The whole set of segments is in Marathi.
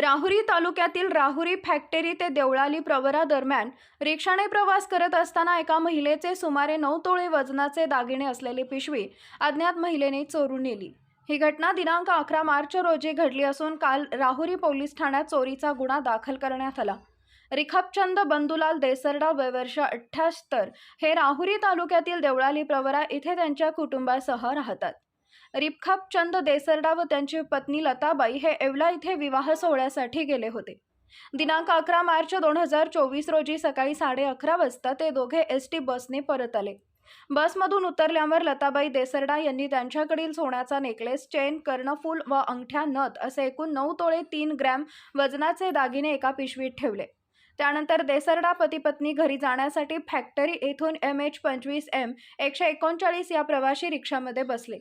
राहुरी तालुक्यातील राहुरी फॅक्टरी ते देवळाली प्रवरा दरम्यान रिक्षाने प्रवास करत असताना एका महिलेचे सुमारे नऊ तोळे वजनाचे दागिने असलेली पिशवी अज्ञात महिलेने चोरून नेली. ही घटना दिनांक अकरा मार्च रोजी घडली असून काल राहुरी पोलीस ठाण्यात चोरीचा गुन्हा दाखल करण्यात आला. रिखपचंद बंदुलाल देसरडा वयवर्ष अठ्ठ्याहत्तर हे राहुरी तालुक्यातील देवळाली प्रवरा इथे त्यांच्या कुटुंबासह राहतात. रिपखापचंद देसरडा व त्यांची पत्नी लताबाई हे येवला इथे विवाह सोहळ्यासाठी गेले होते. दिनांक अकरा मार्च दोन हजार चोवीस रोजी सकाळी साडे अकरा वाजता ते दोघे एस टी बसने परत आले. बसमधून उतरल्यावर लताबाई देसरडा यांनी त्यांच्याकडील सोन्याचा नेकलेस चेन कर्णफूल व अंगठ्या नथ असे एकूण नऊ तोळे तीन ग्रॅम वजनाचे दागिने एका पिशवीत ठेवले. त्यानंतर देसरडा पती पत्नी घरी जाण्यासाठी फॅक्टरी येथून एम एच पंचवीस एम एकशे एकोणचाळीस या प्रवासी रिक्षामध्ये बसले.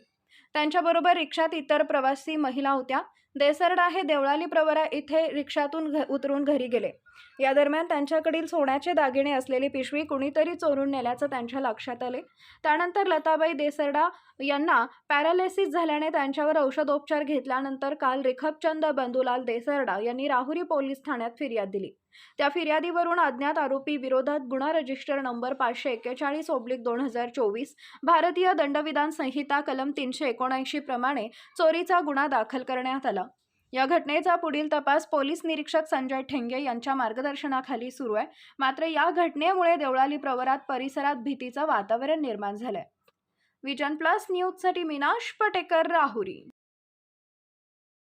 त्यांच्याबरोबर रिक्षात इतर प्रवासी महिला होत्या. देसरडा हे देवळाली प्रवरा इथे रिक्षातून घ उतरून घरी गेले. या दरम्यान त्यांच्याकडील सोन्याचे दागिने असलेली पिशवी कुणीतरी चोरून नेल्याचं त्यांच्या लक्षात आले. त्यानंतर लताबाई देसरडा यांना पॅरालिसिस झाल्याने त्यांच्यावर औषधोपचार घेतल्यानंतर काल रिखबचंद बंधुलाल देसरडा यांनी राहुरी पोलीस ठाण्यात फिर्याद दिली. त्या फिर्यादीवरून अज्ञात आरोपी विरोधात गुन्हा रजिस्टर नंबर पाचशे एक्केचाळीस ओब्लिक दोन हजार चोवीस भारतीय दंडविधान संहिता कलम तीनशे एकोणऐंशी प्रमाणे चोरीचा गुन्हा दाखल करण्यात आला. या घटनेचा पुढील तपास पोलीस निरीक्षक संजय ठेंगे यांच्या मार्गदर्शनाखाली सुरू आहे. मात्र या घटनेमुळे देवळाली प्रवरात परिसरात भीतीचं वातावरण निर्माण झालंय. विजन प्लस न्यूजसाठी मीनाश पटेकर राहुरी.